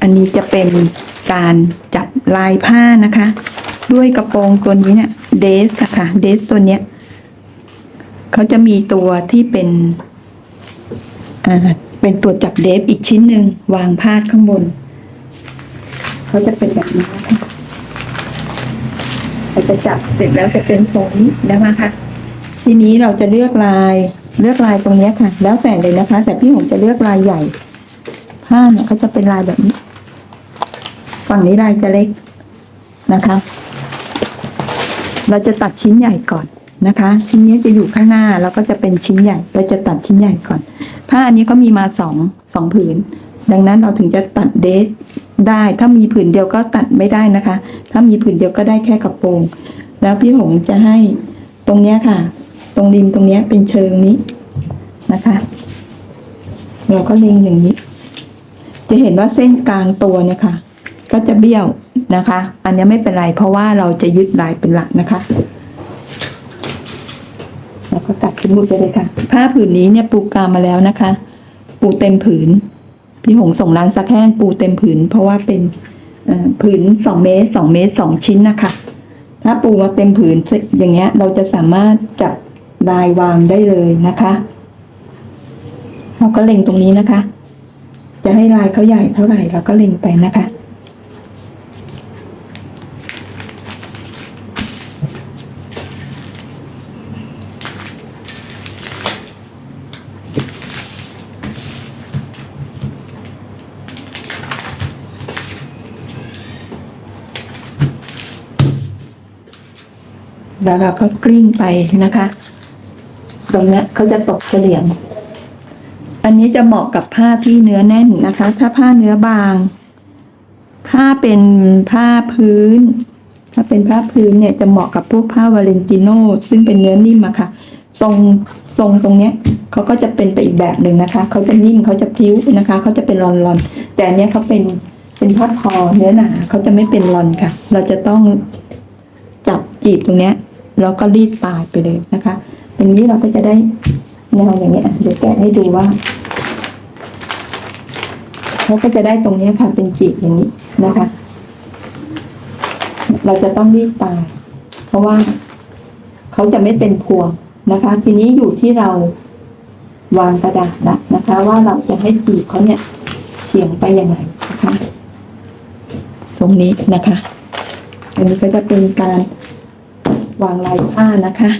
อันนี้จะเป็นการจัดลายผ้านะคะ ด้วยกระโปรงตัวนี้เนี่ยเดสค่ะเดสตัวเนี้ยเขาจะมีตัวที่เป็นอ่าเป็นตัวจับเดฟอีกชิ้นหนึ่งวางพาดข้างบนเขาจะเป็นแบบนี้นะคะเราจะจับเสร็จแล้วจะเป็นทรงนี้นะคะทีนี้เราจะเลือกลายเลือกลายตรงนี้ค่ะ แล้วแต่เลยนะคะ แต่พี่ผมจะเลือกลายใหญ่ ผ้าเนี่ยก็จะเป็นลายแบบนี้ ฝั่งนี้ลายจะเล็กนะคะ เราจะตัดชิ้นใหญ่ก่อนนะคะ ชิ้นนี้จะอยู่ข้างหน้าแล้วก็จะเป็นชิ้นใหญ่ เราจะตัดชิ้นใหญ่ก่อน ผ้าอันนี้ก็มีมาสองสองผืน ดังนั้นเราถึงจะตัดเดทได้ ถ้ามีผืนเดียวก็ตัดไม่ได้นะคะ ถ้ามีผืนเดียวก็ได้แค่กระโปรง แล้วพี่หงจะให้ตรงเนี้ยค่ะ ตรงริมตรงเนี้ยเป็นเชิงนี้นะคะ เราก็เล็งอย่างนี้ จะเห็นว่าเส้นกลางตัวเนี่ยค่ะ ก็จะเบี้ยวนะคะ อันนี้ไม่เป็นไรเพราะว่าเราจะยึดลายเป็นหลักนะคะแล้วก็ตัดขึ้นมุดไปเลยค่ะ ผ้าผืนนี้เนี่ยปูกามาแล้วนะคะ ปูเต็มผืน พี่หงส่งร้านซักแห้งปูเต็มผืน เพราะว่าเป็นผืนสองเมตรสองเมตรสองชิ้นนะคะ ถ้าปูมาเต็มผืนอย่างเงี้ย เราจะสามารถจับลายวางได้เลยนะคะ เราก็เล็งตรงนี้นะคะ จะให้ลายเขาใหญ่เท่าไหร่เราก็เล็งไปนะคะแล้วเราก็กลิ้งไปนะคะ ตรงนี้เขาจะตกเฉลี่ยง อันนี้จะเหมาะกับผ้าที่เนื้อแน่นนะคะ ถ้าผ้าเนื้อบางถ้าเป็นผ้าพื้น ถ้าเป็นผ้าพื้นเนี่ยจะเหมาะกับพวกผ้าวาเลนติโนซึ่งเป็นเนื้อนิ่มอะค่ะ ทรงทรงตรงเนี้ยเขาก็จะเป็นไปอีกแบบหนึ่งนะคะ เขาจะนิ่มเขาจะพลิ้วนะคะ เขาจะเป็นรอนๆ แต่อันเนี้ยเขาเป็นเป็นผ้าคอเนื้อหนาเขาจะไม่เป็นรอนค่ะ เราจะต้องจับจีบตรงเนี้ยแล้วก็รีดปลายไปเลยนะคะอย่างนี้เราก็จะได้ แนวอย่างเงี้ยเดี๋ยวแกะให้ดูว่าเขาก็จะได้ตรงนี้ค่ะเป็นจีบอย่างนี้นะคะ เราจะต้องรีดปลาย เพราะว่าเขาจะไม่เป็นพวงนะคะ ทีนี้อยู่ที่เราวางกระดาษนะนะคะ ว่าเราจะให้จีบเขาเนี่ยเฉียงไปยังไงนะคะตรงนี้นะคะ อันนี้ก็จะเป็นการวางลายผ้านะคะ